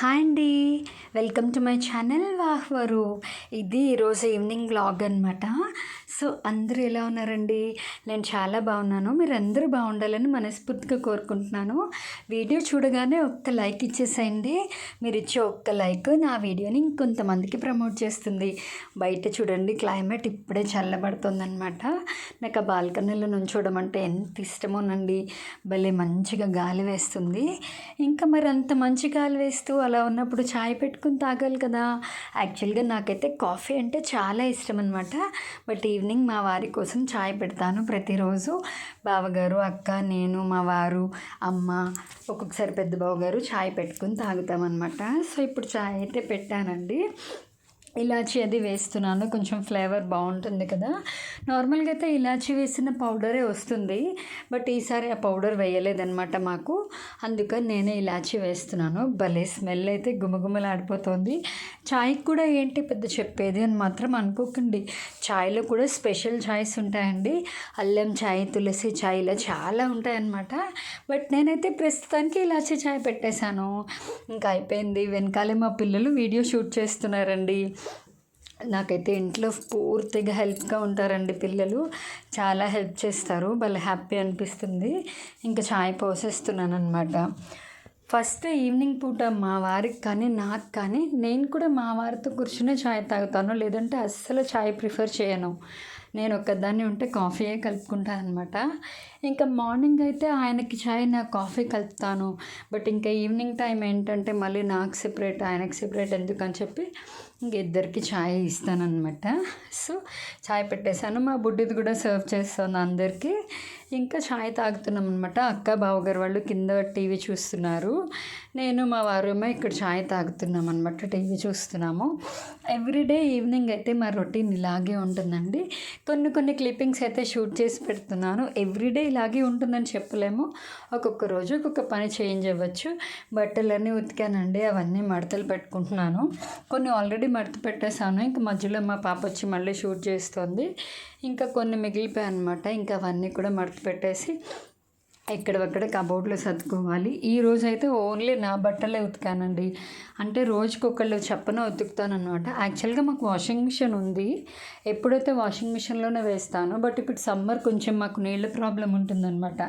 Hi అండి. Welcome to my channel వాహ్వరు ఇది ఈరోజు ఈవినింగ్ బ్లాగ్ అనమాట సో అందరూ ఎలా ఉన్నారండి? నేను చాలా బాగున్నాను. మీరు అందరూ బాగుండాలని మనస్ఫూర్తిగా కోరుకుంటున్నాను. వీడియో చూడగానే ఒక్క లైక్ ఇచ్చేసేయండి. మీరు ఇచ్చే ఒక్క లైక్ నా వీడియోని ఇంకొంతమందికి ప్రమోట్ చేస్తుంది. బయట చూడండి క్లైమేట్ ఇప్పుడే చల్లబడుతుందన్నమాట. నాకు ఆ బాల్కనీలో నుంచోవడం అంటే ఎంత ఇష్టమోనండి. భలే మంచిగా గాలి వేస్తుంది. ఇంకా మరి అంత మంచి గాలి వేస్తూ అలా ఉన్నప్పుడు చాయ్ పెట్టుకుని తాగాలి కదా. యాక్చువల్గా నాకైతే కాఫీ అంటే చాలా ఇష్టం అనమాట బట్ ఈవినింగ్ మా వారి కోసం చాయ్ పెడతాను ప్రతిరోజు. బావగారు అక్క నేను మా వారు అమ్మ ఒక్కొక్కసారి పెద్ద బావగారు చాయ్ పెట్టుకుని తాగుతామన్నమాట. సో ఇప్పుడు చాయ్ అయితే పెట్టానండి. ఇలాచీ అది వేస్తున్నాను. కొంచెం ఫ్లేవర్ బాగుంటుంది కదా. నార్మల్గా అయితే ఇలాచీ వేసిన పౌడరే వస్తుంది. బట్ ఈసారి ఆ పౌడర్ వేయలేదన్నమాట మాకు. అందుకని నేనే ఇలాచీ వేస్తున్నాను. భలే స్మెల్ అయితే గుమగుమలాడిపోతుంది. చాయ్కి కూడా ఏంటి పెద్ద చెప్పేది అని మాత్రం అనుకోకండి. చాయ్లో కూడా స్పెషల్ చాయ్స్ ఉంటాయండి. అల్లం చాయ్ తులసి చాయ్ ఇలా చాలా ఉంటాయన్నమాట. బట్ నేనైతే ప్రస్తుతానికి ఇలాచీ చాయ్ పెట్టేశాను. ఇంకా అయిపోయింది. వెనకాలే మా పిల్లలు వీడియో షూట్ చేస్తున్నారండి. నాకైతే ఇంట్లో పూర్తిగా హెల్ప్గా ఉంటారండి పిల్లలు. చాలా హెల్ప్ చేస్తారు. భలే హ్యాపీ అనిపిస్తుంది. ఇంకా చాయ్ పోసేస్తున్నాను అనమాట ఫస్ట్ ఈవినింగ్ పూట మా వారికి కానీ నాకు కానీ నేను కూడా మా వారితో కూర్చునే చాయ్ తాగుతాను. లేదంటే అస్సలు చాయ్ ప్రిఫర్ చేయను. నేను ఒక్కదాన్ని ఉంటే కాఫీయే కలుపుకుంటాను అనమాట ఇంకా మార్నింగ్ అయితే ఆయనకి చాయ్ నాకు కాఫీ కలుపుతాను. బట్ ఇంకా ఈవినింగ్ టైం ఏంటంటే మళ్ళీ నాకు సెపరేట్ ఆయనకి సెపరేట్ ఎందుకని చెప్పి ఇంక ఇద్దరికి ఛాయ్ ఇస్తానమాట సో ఛాయ్ పెట్టేశాను. మా బుడ్డిది కూడా సర్వ్ చేస్తాను అందరికీ. ఇంకా ఛాయ్ తాగుతున్నాం అనమాట అక్క బావగారు వాళ్ళు కింద టీవీ చూస్తున్నారు. నేను మా వారేమో ఇక్కడ ఛాయ్ తాగుతున్నాం అనమాట టీవీ చూస్తున్నాము. ఎవ్రీడే ఈవినింగ్ అయితే మా రొటీన్ ఇలాగే ఉంటుందండి. కొన్ని కొన్ని క్లిప్పింగ్స్ అయితే షూట్ చేసి పెడుతున్నాను. ఎవ్రీడే ఇలాగే ఉంటుందని చెప్పలేము. ఒక్కొక్క రోజు ఒక్కొక్క పని చేంజ్ అవ్వచ్చు. బట్టలన్నీ ఉతికానండి అవన్నీ మడతలు పెట్టుకుంటున్నాను. కొన్ని ఆల్రెడీ మడత పెట్టేశాను. ఇంకా మధ్యలో మా పాప వచ్చి మళ్ళీ షూట్ చేస్తుంది. ఇంకా కొన్ని మిగిలిపోయాయి అనమాట ఇంకా అవన్నీ కూడా మడత పెట్టేసి ఎక్కడక్కడ కబోర్డ్లో సర్దుకోవాలి. ఈ రోజు అయితే ఓన్లీ నా బట్టలే ఉతికానండి. అంటే రోజుకి ఒకళ్ళు చెప్పన ఉతుకుతానమాట యాక్చువల్గా మాకు వాషింగ్ మిషన్ ఉంది. ఎప్పుడైతే వాషింగ్ మిషన్లోనే వేస్తాను బట్ ఇప్పుడు సమ్మర్ కొంచెం మాకు నీళ్ళ ప్రాబ్లం ఉంటుందన్నమాట.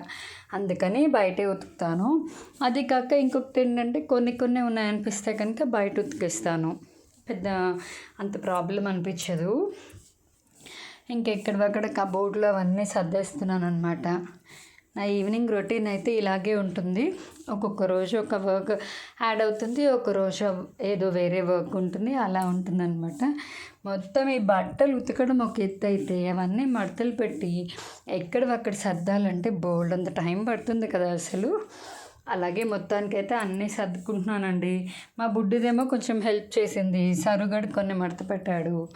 అందుకని బయటే ఉతుకుతాను. అది కాక ఇంకొకటి ఏంటంటే కొన్ని కొన్ని ఉన్నాయనిపిస్తే కనుక బయట ఉతికిస్తాను. పెద్ద అంత ప్రాబ్లం అనిపించదు. ఇంకెక్కడక్కడ కబోర్డ్లో అవన్నీ సర్దేస్తున్నాను అనమాట నా ఈవినింగ్ రొటీన్ అయితే ఇలాగే ఉంటుంది. ఒక్కొక్క రోజు ఒక వర్క్ యాడ్ అవుతుంది ఒక రోజు ఏదో వేరే వర్క్ ఉంటుంది అలా ఉంటుంది అనమాట మొత్తం ఈ బట్టలు ఉతకడం ఒక ఎత్తు అయితే అవన్నీ మడతలు పెట్టి ఎక్కడవక్కడ సర్దాలంటే బోల్డ్ అంత టైం పడుతుంది కదా అసలు. అలాగే మొత్తానికైతే అన్నీ సర్దుకుంటున్నానండి. మా బుడ్డిదేమో కొంచెం హెల్ప్ చేసింది. సరుగడు కొన్ని మడత పెట్టాడు.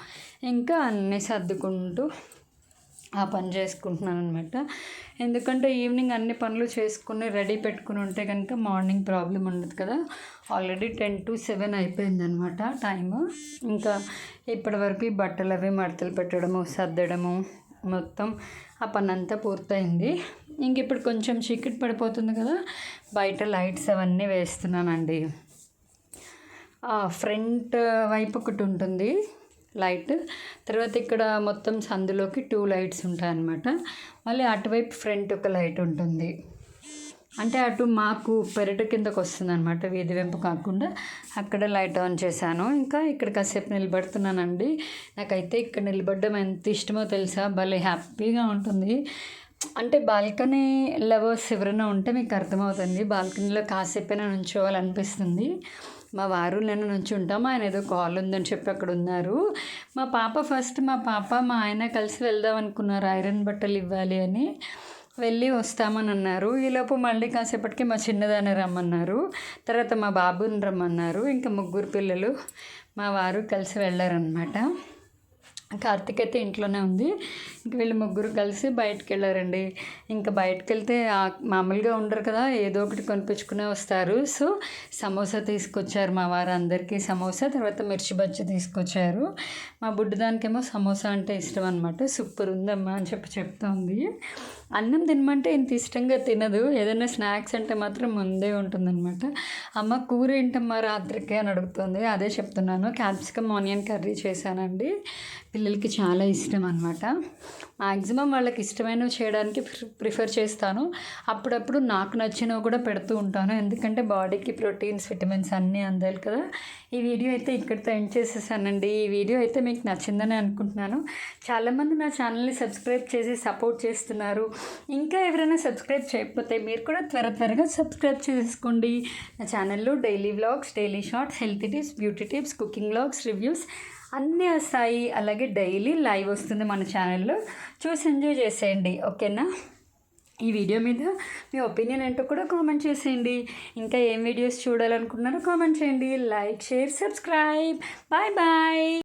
ఇంకా అన్నీ సర్దుకుంటూ ఆ పని చేసుకుంటున్నాను అనమాట ఎందుకంటే ఈవినింగ్ అన్ని పనులు చేసుకుని రెడీ పెట్టుకుని ఉంటే కనుక మార్నింగ్ ప్రాబ్లం ఉండదు కదా. ఆల్రెడీ టెన్ టు సెవెన్ అయిపోయిందనమాట టైము. ఇంకా ఇప్పటివరకు ఈ బట్టలు అవి మడతలు పెట్టడము సర్దడము మొత్తం ఆ పని అంతా పూర్తయింది. ఇంక ఇప్పుడు కొంచెం చీకటి పడిపోతుంది కదా బయట లైట్స్ అవన్నీ వేస్తున్నానండి. ఫ్రంట్ వైపు ఒకటి ఉంటుంది లైట్ తర్వాత ఇక్కడ మొత్తం సందులోకి టూ లైట్స్ ఉంటాయి అన్నమాట మళ్ళీ అటువైపు ఫ్రంట్ ఒక లైట్ ఉంటుంది. అంటే అటు మాకు పెరట కిందకు వస్తుంది అనమాట వీధి వెంపు కాకుండా. అక్కడ లైట్ ఆన్ చేశాను. ఇంకా ఇక్కడ కాసేపు నిలబడుతున్నానండి. నాకైతే ఇక్కడ నిలబడడం ఎంత ఇష్టమో తెలుసా? భలే హ్యాపీగా ఉంటుంది. అంటే బాల్కనీ లవర్స్ ఎవరైనా ఉంటే మీకు అర్థమవుతుంది. బాల్కనీలో కాసేపైనా నుంచోవాలనిపిస్తుంది. మా వారు నేను నుంచి ఉంటాము ఆయన ఏదో కాల్ ఉందని చెప్పి అక్కడ ఉన్నారు. మా పాప ఫస్ట్ మా పాప మా ఆయన కలిసి వెళ్దాం అనుకున్నారు. ఐరన్ బట్టలు ఇవ్వాలి అని. వెళ్ళి వస్తామని అన్నారు. ఈలోపు మళ్ళీ కాసేపటికి మా చిన్నదాన్ని రమ్మన్నారు. తర్వాత మా బాబుని రమ్మన్నారు. ఇంకా ముగ్గురు పిల్లలు మా వారు కలిసి వెళ్ళారనమాట కార్తీక్ అయితే ఇంట్లోనే ఉంది. వీళ్ళు ముగ్గురు కలిసి బయటకు వెళ్ళారండి ఇంకా బయటకు వెళ్తే మామూలుగా ఉండరు కదా ఏదో ఒకటి కొనిపించుకునే వస్తారు. సో సమోసా తీసుకొచ్చారు మా వారు అందరికీ సమోసా తర్వాత మిర్చి బజ్జి తీసుకొచ్చారు. మా బుడ్డదానికేమో సమోసా అంటే ఇష్టం అనమాట సూపర్ ఉందమ్మా అని చెప్పి చెప్తోంది. అన్నం తినమంటే ఇంత ఇష్టంగా తినదు. ఏదైనా స్నాక్స్ అంటే మాత్రం ముందే ఉంటుందన్నమాట. అమ్మ కూర ఏంటమ్మా రాత్రికి అని అడుగుతుంది. అదే చెప్తున్నాను. క్యాప్సికమ్ ఆనియన్ కర్రీ చేశానండి. పిల్లలకి చాలా ఇష్టం అనమాట మ్యాక్సిమం వాళ్ళకి ఇష్టమైనవి చేయడానికి ప్రిఫర్ చేస్తాను. అప్పుడప్పుడు నాకు నచ్చినవి కూడా పెడుతూ ఉంటాను. ఎందుకంటే బాడీకి ప్రోటీన్స్ విటమిన్స్ అన్నీ అందాలి కదా. ఈ వీడియో అయితే ఇక్కడితో ఎండ్ చేసేసానండి. ఈ వీడియో అయితే మీకు నచ్చిందని అనుకుంటున్నాను. చాలామంది నా ఛానల్ని సబ్స్క్రైబ్ చేసి సపోర్ట్ చేస్తున్నారు. ఇంకా ఎవరైనా సబ్స్క్రైబ్ చేయకపోతే మీరు కూడా త్వర త్వరగా సబ్స్క్రైబ్ చేసుకోండి. నా ఛానల్లో daily vlogs daily shorts health tips beauty tips cooking vlogs reviews అన్నీ వస్తాయి. అలాగే డైలీ లైవ్ వస్తుంది మన ఛానల్లో. చూసి ఎంజాయ్ చేసేయండి. ఓకేనా? ఈ వీడియో మీద మీ ఒపీనియన్ ఏంటో కూడా కామెంట్ చేసేయండి. ఇంకా ఏం వీడియోస్ చూడాలనుకుంటున్నారో కామెంట్ చేయండి. Like share subscribe. Bye bye.